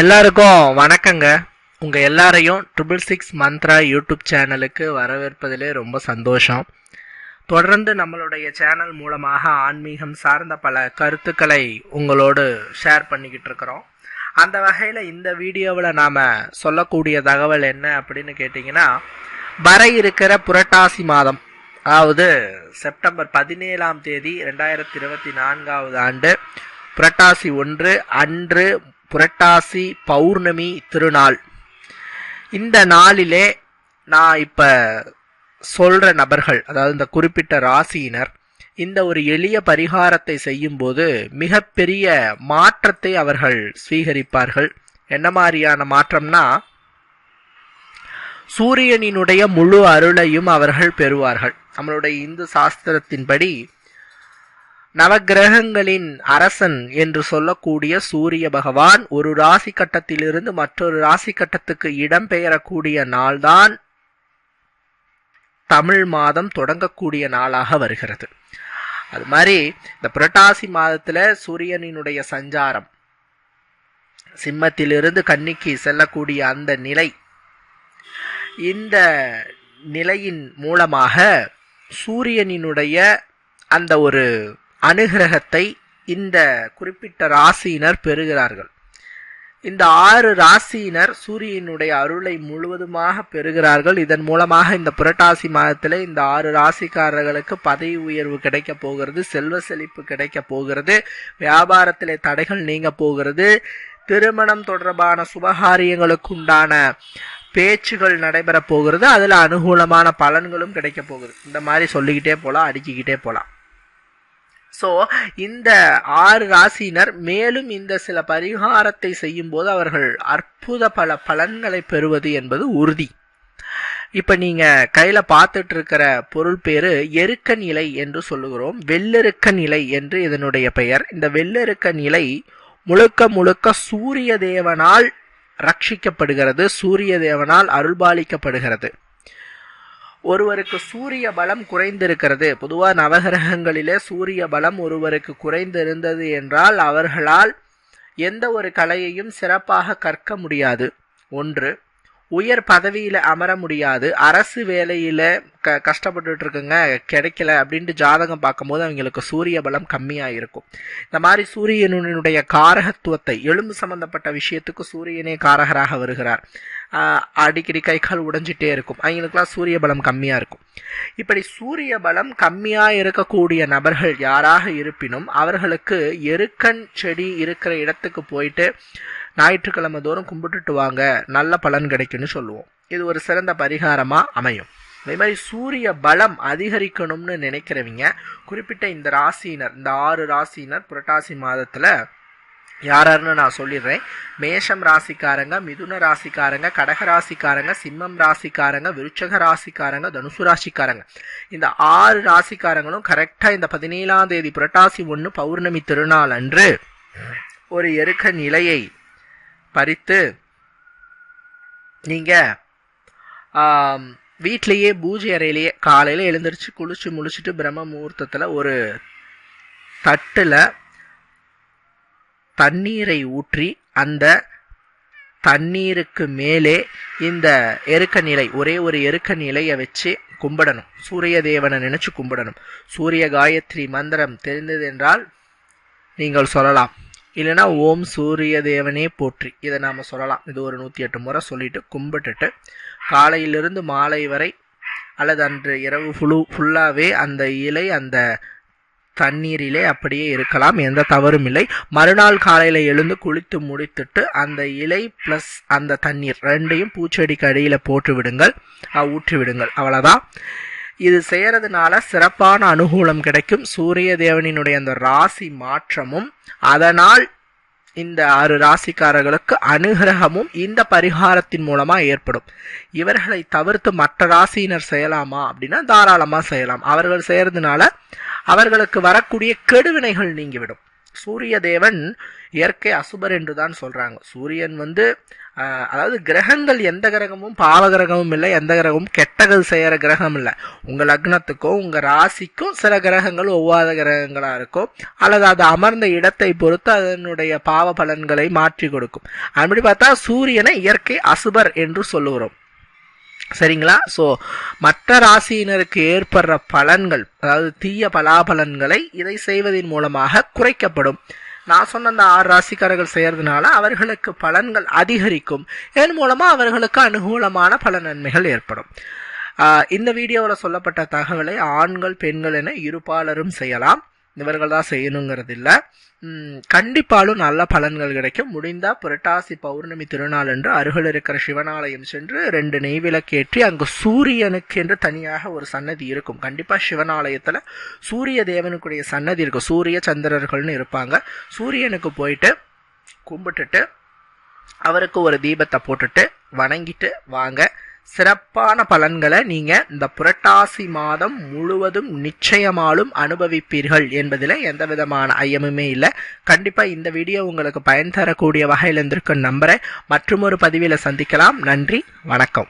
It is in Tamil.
எல்லாருக்கும் வணக்கங்க. உங்கள் எல்லாரையும் ட்ரிபிள் சிக்ஸ் மந்த்ரா யூடியூப் சேனலுக்கு வரவேற்பதிலே ரொம்ப சந்தோஷம். தொடர்ந்து நம்மளுடைய சேனல் மூலமாக ஆன்மீகம் சார்ந்த பல கருத்துக்களை உங்களோடு ஷேர் பண்ணிக்கிட்டு இருக்கிறோம். அந்த வகையில் இந்த வீடியோவில் நாம் சொல்லக்கூடிய தகவல் என்ன அப்படின்னு கேட்டிங்கன்னா வர இருக்கிற புரட்டாசி மாதம் அதாவது செப்டம்பர் பதினேழாம் தேதி ரெண்டாயிரத்தி இருபத்தி நான்காவது ஆண்டு புரட்டாசி ஒன்று அன்று புரட்டாசி பௌர்ணமி திருநாள். இந்த நாளிலே நான் இப்போ சொல்கிற நபர்கள் அதாவது இந்த குறிப்பிட்ட ராசியினர் இந்த ஒரு எளிய பரிகாரத்தை செய்யும்போது மிகப்பெரிய மாற்றத்தை அவர்கள் ஸ்வீகரிப்பார்கள். என்ன மாதிரியான மாற்றம்னா சூரியனினுடைய முழு அருளையும் அவர்கள் பெறுவார்கள். நம்மளுடைய இந்து சாஸ்திரத்தின்படி நவக்கிரகங்களின் அரசன் என்று சொல்லக்கூடிய சூரிய பகவான் ஒரு ராசி கட்டத்திலிருந்து மற்றொரு ராசி கட்டத்துக்கு இடம்பெயரக்கூடிய நாள்தான் தமிழ் மாதம் தொடங்கக்கூடிய நாளாக வருகிறது. அது மாதிரி இந்த புரட்டாசி மாதத்தில் சூரியனினுடைய சஞ்சாரம் சிம்மத்திலிருந்து கன்னிக்கு செல்லக்கூடிய அந்த நிலை இந்த நிலையின் மூலமாக சூரியனினுடைய அந்த ஒரு அனுகிரகத்தை இந்த குறிப்பிட்ட ராசியினர் பெறுகிறார்கள். இந்த ஆறு ராசியினர் சூரியனுடைய அருளை முழுவதுமாக பெறுகிறார்கள். இதன் மூலமாக இந்த புரட்டாசி மாதத்தில் இந்த ஆறு ராசிக்காரர்களுக்கு பதவி உயர்வு கிடைக்க போகிறது செல்வ செழிப்பு கிடைக்க போகிறது வியாபாரத்திலே தடைகள் நீங்க போகிறது திருமணம் தொடர்பான சுபகாரியங்களுக்குண்டான பேச்சுகள் நடைபெற போகிறது அதில் அனுகூலமான பலன்களும் கிடைக்க போகுது. இந்த மாதிரி சொல்லிக்கிட்டே போகலாம் அடுக்கிக்கிட்டே போகலாம் ஸோ இந்த ஆறு ராசியினர் மேலும் இந்த சில பரிகாரத்தை செய்யும் போது அவர்கள் அற்புத பல பலன்களை பெறுவது என்பது உறுதி. இப்போ நீங்கள் கையில் பார்த்துட்டு இருக்கிற பொருள் பேர் எருக்க நிலை என்று சொல்லுகிறோம். வெள்ளெருக்க நிலை என்று இதனுடைய பெயர். இந்த வெள்ளெருக்க நிலை முழுக்க முழுக்க சூரிய தேவனால் ரட்சிக்கப்படுகிறது. சூரிய தேவனால் அருள்பாலிக்கப்படுகிறது. ஒருவருக்கு சூரிய பலம் குறைந்திருக்கிறது. பொதுவாக நவகிரகங்களிலே சூரிய பலம் ஒருவருக்கு குறைந்திருந்தது என்றால் அவர்களால் எந்த ஒரு கலையையும் சிறப்பாக கற்க முடியாது. ஒன்று உயர் பதவியில் அமர முடியாது. அரசு வேலையில் க கஷ்டப்பட்டுட்டு இருக்குங்க கிடைக்கல அப்படின்ட்டு ஜாதகம் பார்க்கும்போது அவங்களுக்கு சூரிய பலம் கம்மியாக இருக்கும் இந்த மாதிரி சூரியனுடைய காரகத்துவத்தை எலும்பு சம்பந்தப்பட்ட விஷயத்துக்கு சூரியனே காரகராக வருகிறார். அடிக்கடி கை கால் உடைஞ்சிட்டே இருக்கும். அவங்களுக்குலாம் சூரிய பலம் கம்மியாக இருக்கும். இப்படி சூரிய பலம் கம்மியாக இருக்கக்கூடிய நபர்கள் யாராக இருப்பினும் அவர்களுக்கு எருக்கன் செடி இருக்கிற இடத்துக்கு போயிட்டு ஞாயிற்றுக்கிழமை தோறும் கும்பிட்டுட்டு வாங்க நல்ல பலன் கிடைக்கும்னு சொல்லுவோம். இது ஒரு சிறந்த பரிகாரமாக அமையும். அதே மாதிரி சூரிய பலம் அதிகரிக்கணும்னு நினைக்கிறவங்க குறிப்பிட்ட இந்த ராசியினர் இந்த ஆறு ராசியினர் புரட்டாசி மாதத்தில் யாராருன்னு நான் சொல்லிடுறேன். மேஷம் ராசிக்காரங்க மிதுன ராசிக்காரங்க கடக ராசிக்காரங்க சிம்மம் ராசிக்காரங்க விருச்சக ராசிக்காரங்க தனுசு ராசிக்காரங்க. இந்த ஆறு ராசிக்காரங்களும் கரெக்டாக இந்த பதினேழாம் தேதி புரட்டாசி ஒன்று பௌர்ணமி திருநாள் அன்று ஒரு எருக்க நிலையை பறித்து நீங்கள் வீட்லேயே பூஜை அறையிலேயே காலையில் எழுந்திரிச்சு குளிச்சு முழிச்சிட்டு பிரம்ம முகூர்த்தத்தில் ஒரு தட்டில் தண்ணீரை ஊற்றி அந்த தண்ணீருக்கு மேலே இந்த எருக்க நிலை ஒரே ஒரு எருக்க நிலையை வச்சு கும்பிடணும். சூரிய தேவனை நினைச்சு கும்பிடணும். சூரிய காயத்ரி மந்திரம் தெரிந்தது என்றால் நீங்கள் சொல்லலாம். இல்லைன்னா ஓம் சூரிய தேவனே போற்றி. இதை நாம் சொல்லலாம். இது ஒரு நூற்றி எட்டு முறை சொல்லிட்டு கும்பிட்டுட்டு காலையிலிருந்து மாலை வரை அல்லது அன்று இரவு ஃபுல்லு ஃபுல்லாகவே அந்த இலை அந்த தண்ணீரிலே அப்படியே இருக்கலாம் எந்த தவறும் இல்லை. மறுநாள் காலையில் எழுந்து குளித்து முடித்துட்டு அந்த இலை ப்ளஸ் அந்த தண்ணீர் ரெண்டையும் பூச்செடிக்கு அடியில் போட்டு விடுங்கள். ஊற்றி விடுங்கள். அவ்வளோதான் இது செய்யறதுனால சிறப்பான அனுகூலம் கிடைக்கும். சூரிய தேவனினுடைய அந்த ராசி மாற்றமும் அதனால் இந்த ஆறு ராசிக்காரர்களுக்கு அனுகிரகமும் இந்த பரிகாரத்தின் மூலமா ஏற்படும். இவர்களை தவிர்த்து மற்ற ராசியினர் செய்யலாமா அப்படின்னா தாராளமா செய்யலாம். அவர்கள் செய்யறதுனால அவர்களுக்கு வரக்கூடிய கெடுவினைகள் நீங்கிவிடும். சூரிய தேவன் இயற்கை அசுபர் என்று தான் சொல்கிறாங்க சூரியன் வந்து அதாவது கிரகங்கள் எந்த கிரகமும் பாவ கிரகமும் இல்லை எந்த கிரகமும் கெட்டகள் செய்கிற கிரகம் இல்லை. உங்கள் லக்னத்துக்கும் உங்கள் ராசிக்கும் சில கிரகங்கள் ஒவ்வாத கிரகங்களாக இருக்கும். அல்லது அது அமர்ந்த இடத்தை பொறுத்து அதனுடைய பாவ பலன்களை மாற்றி கொடுக்கும். அப்படி பார்த்தா சூரியனை இயற்கை அசுபர் என்று சொல்லுகிறோம். சரிங்களா? ஸோ மற்ற ராசியினருக்கு ஏற்படுற பலன்கள் அதாவது தீய பலாபலன்களை இதை செய்வதன் மூலமாக குறைக்கப்படும். நான் சொன்ன அந்த ஆறு ராசிக்காரர்கள் செய்யறதுனால அவர்களுக்கு பலன்கள் அதிகரிக்கும். இதன் மூலமாக அவர்களுக்கு அனுகூலமான பல நன்மைகள் ஏற்படும் இந்த வீடியோவில் சொல்லப்பட்ட தகவலை ஆண்கள் பெண்கள் என இருபாலரும் செய்யலாம். இவர்கள் தான் செய்யணுங்கிறது இல்லை கண்டிப்பாலும் நல்ல பலன்கள் கிடைக்கும். முடிந்தால் புரட்டாசி பௌர்ணமி திருநாள் என்று அருகில் இருக்கிற சிவனாலயம் சென்று ரெண்டு நெய் விளக்கேற்றி அங்கு சூரியனுக்கு என்று தனியாக ஒரு சன்னதி இருக்கும். கண்டிப்பாக சிவனாலயத்தில் சூரிய தேவனுக்குடைய சன்னதி இருக்கும். சூரிய சந்திரர்கள்னு இருப்பாங்க. சூரியனுக்கு போயிட்டு கும்பிட்டுட்டு அவருக்கு ஒரு தீபத்தை போட்டுட்டு வணங்கிட்டு வாங்க. சிறப்பான பலன்களை நீங்க இந்த புரட்டாசி மாதம் முழுவதும் நிச்சயமாலும் அனுபவிப்பீர்கள் என்பதில் எந்த விதமான ஐயமுமே இல்லை. கண்டிப்பா இந்த வீடியோ உங்களுக்கு பயன் தரக்கூடிய வகையில் இருந்திருக்கும் நம்புறேன். மற்றும் ஒரு பதிவில் சந்திக்கலாம். நன்றி. வணக்கம்.